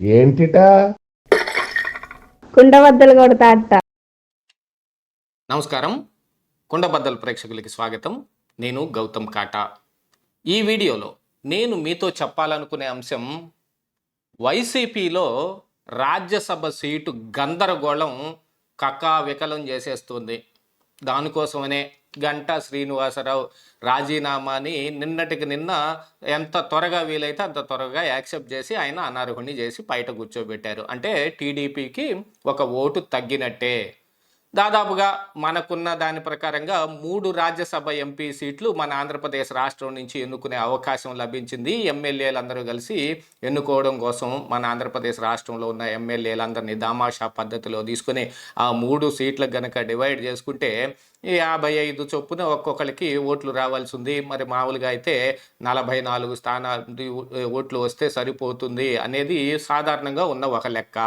ఏంటిట? కుండబద్దలు కొడతా అత్త. నమస్కారం. కుండబద్దల ప్రేక్షకులకి స్వాగతం. నేను గౌతమ్ కాటా. ఈ వీడియోలో నేను మీతో చెప్పాలనుకునే అంశం వైసీపీలో రాజ్యసభ సీటు గందరగోళం కకావికలం చేసేస్తుంది. దానికోసమనే గంటా శ్రీనివాసరావు రాజీనామాని నిన్నటికి నిన్న ఎంత త్వరగా వీలైతే అంత త్వరగా యాక్సెప్ట్ చేసి ఆయన అనర్హుని చేసి బయట కూర్చోబెట్టారు. అంటే టీడీపీకి ఒక ఓటు తగ్గినట్టే. దాదాపుగా మనకున్న దాని ప్రకారంగా మూడు రాజ్యసభ ఎంపీ సీట్లు మన ఆంధ్రప్రదేశ్ రాష్ట్రం నుంచి ఎన్నుకునే అవకాశం లభించింది. ఎమ్మెల్యేలందరూ కలిసి ఎన్నుకోవడం కోసం మన ఆంధ్రప్రదేశ్ రాష్ట్రంలో ఉన్న ఎమ్మెల్యేలందరినీ దామాషా పద్ధతిలో తీసుకుని ఆ మూడు సీట్లకు గనక డివైడ్ చేసుకుంటే ఈ యాభై ఐదు చొప్పున ఒక్కొక్కరికి ఓట్లు రావాల్సి ఉంది మరి మామూలుగా అయితే నలభై నాలుగు స్థానాలు ఓట్లు వస్తే సరిపోతుంది అనేది సాధారణంగా ఉన్న ఒక లెక్క.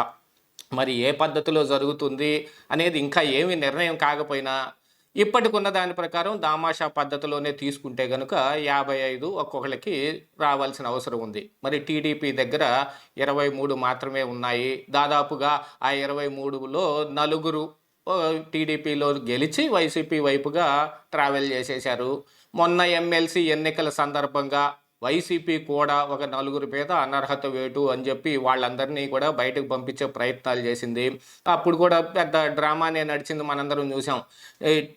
మరి ఏ పద్ధతిలో జరుగుతుంది అనేది ఇంకా ఏమి నిర్ణయం కాకపోయినా ఇప్పటికున్న దాని ప్రకారం దామాషా పద్ధతిలోనే తీసుకుంటే కనుక యాభై ఐదు ఒక్కొక్కరికి రావాల్సిన అవసరం ఉంది. మరి టీడీపీ దగ్గర ఇరవై మూడు మాత్రమే ఉన్నాయి. దాదాపుగా ఆ ఇరవై మూడులో నలుగురు టీడీపీలో గెలిచి వైసీపీ వైపుగా ట్రావెల్ చేసేశారు. మొన్న ఎమ్మెల్సీ ఎన్నికల సందర్భంగా వైసీపీ కూడా ఒక నలుగురు మీద అనర్హత వేటు అని చెప్పి వాళ్ళందరినీ కూడా బయటకు పంపించే ప్రయత్నాలు చేసింది. అప్పుడు కూడా పెద్ద డ్రామానే నడిచింది మనందరం చూసాం.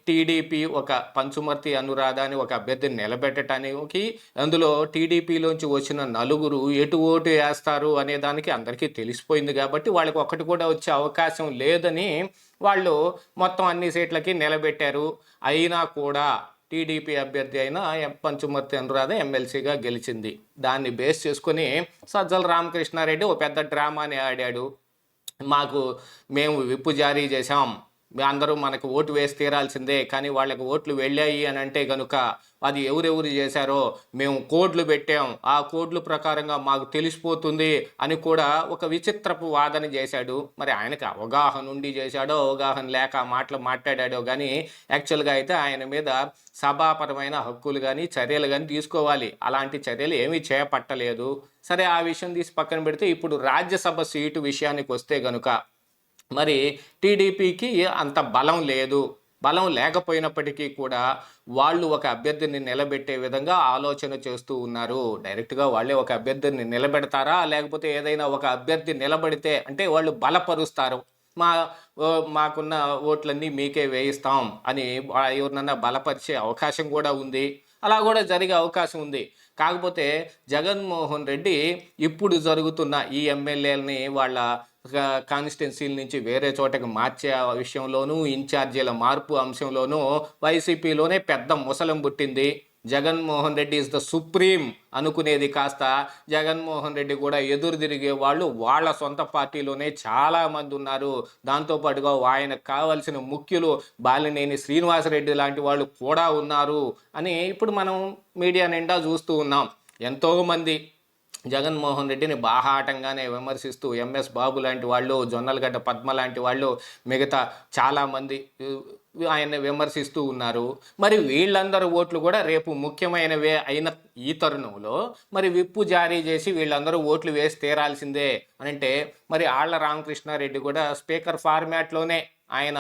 టీడీపీ ఒక పంచుమర్తి అనురాధ అని ఒక అభ్యర్థిని నిలబెట్టడానికి అందులో టీడీపీలోంచి వచ్చిన నలుగురు ఎటు ఓటు వేస్తారు అనే దానికి అందరికీ తెలిసిపోయింది కాబట్టి వాళ్ళకి ఒకటి కూడా వచ్చే అవకాశం లేదని వాళ్ళు మొత్తం అన్ని సీట్లకి నిలబెట్టారు. అయినా కూడా టీడీపీ అభ్యర్థి అయిన ఎం- పంచుమర్తి అనురాధ ఎమ్మెల్సీగా గెలిచింది. దాన్ని బేస్ చేసుకుని సజ్జల రామకృష్ణారెడ్డి ఒక పెద్ద డ్రామాని ఆడాడు. మాకు మేము విప్పు జారీ చేశాం. అందరూ మనకు ఓటు వేసి తీరాల్సిందే కానీ వాళ్ళకి ఓట్లు వెళ్ళాయి అని అంటే కనుక అది ఎవరెవరు చేశారో మేము కోడ్లు పెట్టాం. ఆ కోడ్లు ప్రకారంగా మాకు తెలిసిపోతుంది అని కూడా ఒక విచిత్రపు వాదన చేశాడు. మరి ఆయనకి అవగాహన ఉండి చేశాడో అవగాహన లేక మాటలు మాట్లాడాడో కానీ యాక్చువల్గా అయితే ఆయన మీద సభాపరమైన హక్కులు కానీ చర్యలు కానీ తీసుకోవాలి. అలాంటి చర్యలు ఏమీ చేపట్టలేదు. సరే ఆ విషయం తీసి పక్కన పెడితే ఇప్పుడు రాజ్యసభ సీటు విషయానికి వస్తే గనుక మరి టీడీపీకి అంత బలం లేదు. బలం లేకపోయినప్పటికీ కూడా వాళ్ళు ఒక అభ్యర్థిని నిలబెట్టే విధంగా ఆలోచన చేస్తూ ఉన్నారు. డైరెక్ట్గా వాళ్ళే ఒక అభ్యర్థిని నిలబెడతారా? లేకపోతే ఏదైనా ఒక అభ్యర్థి నిలబడితే అంటే వాళ్ళు బలపరుస్తారు. మా ఓ, మాకున్న ఓట్లన్నీ మీకే వేయిస్తాం అని ఎవరినన్నా బలపరిచే అవకాశం కూడా ఉంది. అలా కూడా జరిగే అవకాశం ఉంది. కాకపోతే జగన్మోహన్ రెడ్డి ఇప్పుడు జరుగుతున్న ఈ ఎమ్మెల్యేలని వాళ్ళ కాన్స్టిట్యున్సీల నుంచి వేరే చోటకి మార్చే విషయంలోనూ ఇన్ఛార్జీల మార్పు అంశంలోనూ వైసీపీలోనే పెద్ద ముసలం పుట్టింది. Jaganmohan Reddy is the supreme అనుకునేది కాస్త జగన్మోహన్ రెడ్డి కూడా ఎదురు తిరిగే వాళ్ళు వాళ్ళ సొంత పార్టీలోనే చాలామంది ఉన్నారు. దాంతోపాటుగా ఆయనకు కావలసిన ముఖ్యులు బాలినేని శ్రీనివాసరెడ్డి లాంటి వాళ్ళు కూడా ఉన్నారు అని ఇప్పుడు మనం మీడియా నిండా చూస్తూ ఉన్నాం. ఎంతోమంది జగన్మోహన్ రెడ్డిని బాహాటంగానే విమర్శిస్తూ ఎంఎస్ బాబు లాంటి వాళ్ళు జొన్నలగడ్డ పద్మ లాంటి వాళ్ళు మిగతా చాలామంది ఆయన్ని విమర్శిస్తూ ఉన్నారు. మరి వీళ్ళందరూ ఓట్లు కూడా రేపు ముఖ్యమైనవే అయిన ఈ తరుణంలో. మరి విప్పు జారీ చేసి వీళ్ళందరూ ఓట్లు వేసి తీరాల్సిందే అని అంటే మరి ఆళ్ళ రామకృష్ణారెడ్డి కూడా స్పీకర్ ఫార్మాట్లోనే ఆయన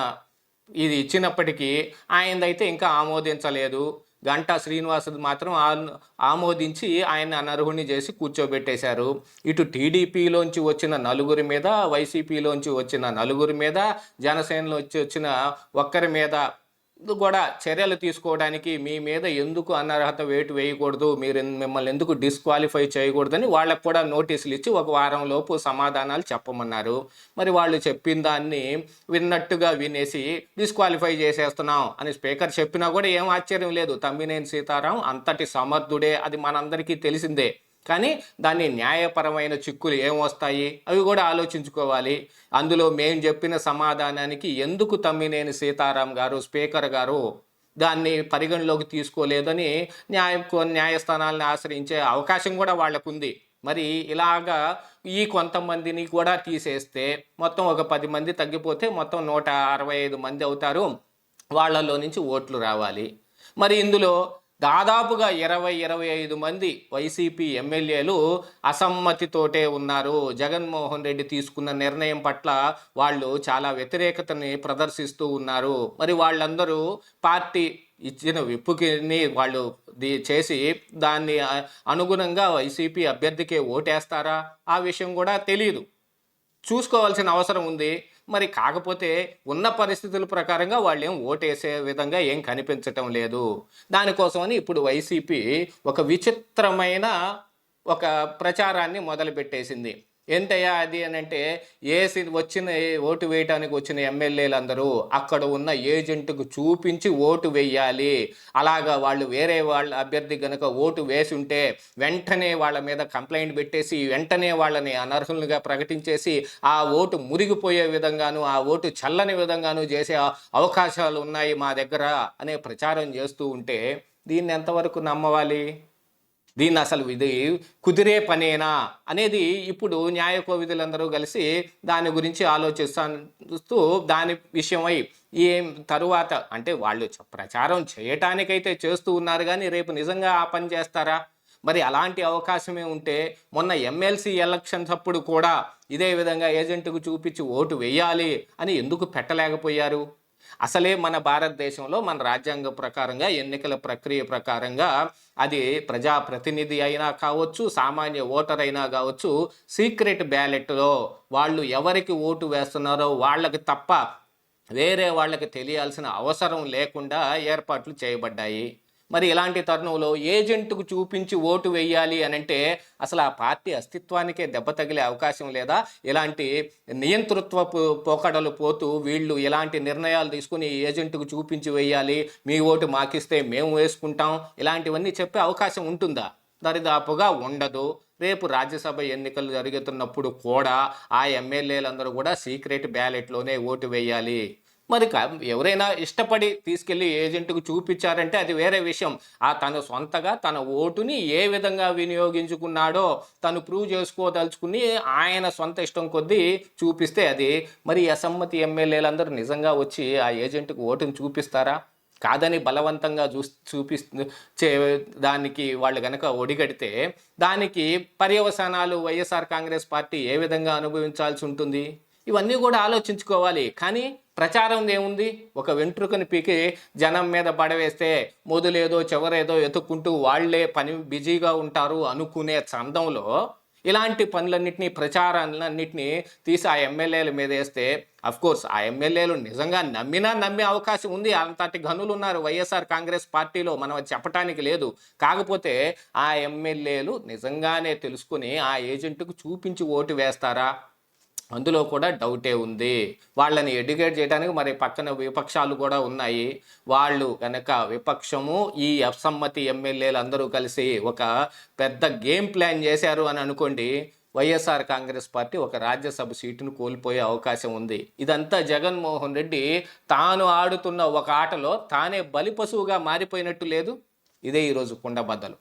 ఇది ఇచ్చినప్పటికీ ఆయనదైతే ఇంకా ఆమోదించలేదు. గంటా శ్రీనివాసుడు మాత్రం ఆ- ఆమోదించి ఆయన అనర్హుని చేసి కూర్చోబెట్టేశారు. ఇటు టీడీపీలోంచి వచ్చిన నలుగురి మీద వైసీపీలోంచి వచ్చిన నలుగురి మీద జనసేనలో వచ్చి వచ్చిన ఒక్కరి మీద కూడా చర్యలు తీసుకోవడానికి మీ మీద ఎందుకు అనర్హత వేటు వేయకూడదు? మీరు మిమ్మల్ని ఎందుకు డిస్క్వాలిఫై చేయకూడదని వాళ్ళకు కూడా నోటీసులు ఇచ్చి ఒక వారం లోపు సమాధానాలు చెప్పమన్నారు. మరి వాళ్ళు చెప్పిన దాన్ని విన్నట్టుగా వినేసి డిస్క్వాలిఫై చేసేస్తున్నాం అని స్పీకర్ చెప్పినా కూడా ఏం ఆశ్చర్యం లేదు. తమ్మినేని సీతారాం అంతటి సమర్థుడే అది మనందరికీ తెలిసిందే. కానీ దాన్ని న్యాయపరమైన చిక్కులు ఏమొస్తాయి అవి కూడా ఆలోచించుకోవాలి. అందులో మేము చెప్పిన సమాధానానికి ఎందుకు తమ్మినేని సీతారాం గారు స్పీకర్ గారు దాన్ని పరిగణలోకి తీసుకోలేదని న్యాయ న్యాయస్థానాలను ఆశ్రయించే అవకాశం కూడా వాళ్ళకుంది. మరి ఇలాగా ఈ కొంతమందిని కూడా తీసేస్తే మొత్తం ఒక పది మంది తగ్గిపోతే మొత్తం నూట అరవై ఐదు మంది అవుతారు. వాళ్ళలో నుంచి ఓట్లు రావాలి. మరి ఇందులో దాదాపుగా ఇరవై ఇరవై ఐదు మంది వైసీపీ ఎమ్మెల్యేలు అసమ్మతితోటే ఉన్నారు. జగన్మోహన్ రెడ్డి తీసుకున్న నిర్ణయం పట్ల వాళ్ళు చాలా వ్యతిరేకతని ప్రదర్శిస్తూ ఉన్నారు. మరి వాళ్ళందరూ పార్టీ ఇచ్చిన విప్పుకిని వాళ్ళు చేసి దాన్ని అనుగుణంగా వైసీపీ అభ్యర్థికే ఓటేస్తారా? ఆ విషయం కూడా తెలియదు చూసుకోవాల్సిన అవసరం ఉంది. మరి కాకపోతే ఉన్న పరిస్థితుల ప్రకారంగా వాళ్ళు ఏం ఓటేసే విధంగా ఏం కనిపించటం లేదు. దానికోసమని ఇప్పుడు వైసీపీ ఒక విచిత్రమైన ఒక ప్రచారాన్ని మొదలుపెట్టేసింది. ఏంటయ్యా అది అని అంటే ఏసి వచ్చిన ఓటు వేయటానికి వచ్చిన ఎమ్మెల్యేలందరూ అక్కడ ఉన్న ఏజెంట్కు చూపించి ఓటు వేయాలి. అలాగా వాళ్ళు వేరే వాళ్ళ అభ్యర్థి గనక ఓటు వేసి ఉంటే వెంటనే వాళ్ళ మీద కంప్లైంట్ పెట్టేసి వెంటనే వాళ్ళని అనర్హులుగా ప్రకటించేసి ఆ ఓటు మురిగిపోయే విధంగాను ఆ ఓటు చల్లని విధంగాను చేసే అవకాశాలు ఉన్నాయి మా దగ్గర అనే ప్రచారం చేస్తూ ఉంటే దీన్ని ఎంతవరకు నమ్మవాలి? దీన్ని అసలు ఇది కుదిరే పనేనా అనేది ఇప్పుడు న్యాయ కోవిధులందరూ కలిసి దాని గురించి ఆలోచిస్తూ దాని విషయమై ఏం తరువాత అంటే వాళ్ళు ప్రచారం చేయటానికైతే చేస్తూ ఉన్నారు కానీ రేపు నిజంగా ఆ పని చేస్తారా? మరి అలాంటి అవకాశమే ఉంటే మొన్న ఎమ్మెల్సీ ఎలక్షన్స్ అప్పుడు కూడా ఇదే విధంగా ఏజెంట్కు చూపించి ఓటు వేయాలి అని ఎందుకు పెట్టలేకపోయారు? అసలే మన భారతదేశంలో మన రాజ్యాంగ ప్రకారంగా ఎన్నికల ప్రక్రియ ప్రకారంగా అది ప్రజాప్రతినిధి అయినా కావచ్చు సామాన్య ఓటర్ అయినా కావచ్చు సీక్రెట్ బ్యాలెట్లో వాళ్ళు ఎవరికి ఓటు వేస్తున్నారో వాళ్ళకి తప్ప వేరే వాళ్ళకి తెలియాల్సిన అవసరం లేకుండా ఏర్పాట్లు చేయబడ్డాయి. మరి ఇలాంటి తరుణంలో ఏజెంట్కు చూపించి ఓటు వేయాలి అని అంటే అసలు ఆ పార్టీ అస్తిత్వానికే దెబ్బ తగిలే అవకాశం లేదా? ఇలాంటి నియంతృత్వ పోకడలు పోతూ వీళ్ళు ఇలాంటి నిర్ణయాలు తీసుకుని ఏజెంట్కు చూపించి వేయాలి మీ ఓటు మాకిస్తే మేము వేసుకుంటాం ఇలాంటివన్నీ చెప్పే అవకాశం ఉంటుందా? దరిదాపుగా ఉండదు. రేపు రాజ్యసభ ఎన్నికలు జరుగుతున్నప్పుడు కూడా ఆ ఎమ్మెల్యేలందరూ కూడా సీక్రెట్ బ్యాలెట్లోనే ఓటు వేయాలి. మరి క- ఎవరైనా ఇష్టపడి తీసుకెళ్ళి ఏజెంట్కు చూపించారంటే అది వేరే విషయం. ఆ తన సొంతగా తన ఓటుని ఏ విధంగా వినియోగించుకున్నాడో తను ప్రూవ్ చేసుకోదలుచుకుని ఆయన సొంత ఇష్టం కొద్దీ చూపిస్తే అది. మరి అసమ్మతి ఎమ్మెల్యేలందరూ నిజంగా వచ్చి ఆ ఏజెంట్కు ఓటుని చూపిస్తారా? కాదని బలవంతంగా చూ చూపిస్తు చే దానికి వాళ్ళు కనుక ఒడిగడితే దానికి పర్యవసానాలు Y S R Congress party ఏ విధంగా అనుభవించాల్సి ఉంటుంది? ఇవన్నీ కూడా ఆలోచించుకోవాలి. కానీ ప్రచారం ఏముంది? ఒక వెంట్రుకని పీకి జనం మీద పడవేస్తే మొదలేదో చివరేదో ఎత్తుక్కుంటూ వాళ్ళే పని బిజీగా ఉంటారు అనుకునే చందంలో ఇలాంటి పనులన్నింటినీ ప్రచారాలన్నింటినీ తీసి ఆ ఎమ్మెల్యేల మీద వేస్తే కోర్స్ ఆ ఎమ్మెల్యేలు నిజంగా నమ్మినా నమ్మే అవకాశం ఉంది. అంతటి గనులు ఉన్నారు వైఎస్ఆర్ కాంగ్రెస్ పార్టీలో. మనం చెప్పటానికి లేదు. కాకపోతే ఆ ఎమ్మెల్యేలు నిజంగానే తెలుసుకుని ఆ ఏజెంట్కు చూపించి ఓటు వేస్తారా? అందులో కూడా డౌటే ఉంది. వాళ్ళని ఎడ్యుకేట్ చేయడానికి మరి పక్కన విపక్షాలు కూడా ఉన్నాయి. వాళ్ళు కనుక విపక్షము ఈ అసమ్మతి ఎమ్మెల్యేలు అందరూ కలిసి ఒక పెద్ద గేమ్ ప్లాన్ చేశారు అని అనుకోండి వైఎస్ఆర్ కాంగ్రెస్ పార్టీ ఒక రాజ్యసభ సీటును కోల్పోయే అవకాశం ఉంది. ఇదంతా జగన్మోహన్ రెడ్డి తాను ఆడుతున్న ఒక ఆటలో తానే బలిపశువుగా మారిపోయినట్టు లేదు. ఇదే ఈరోజు కుండబద్దలు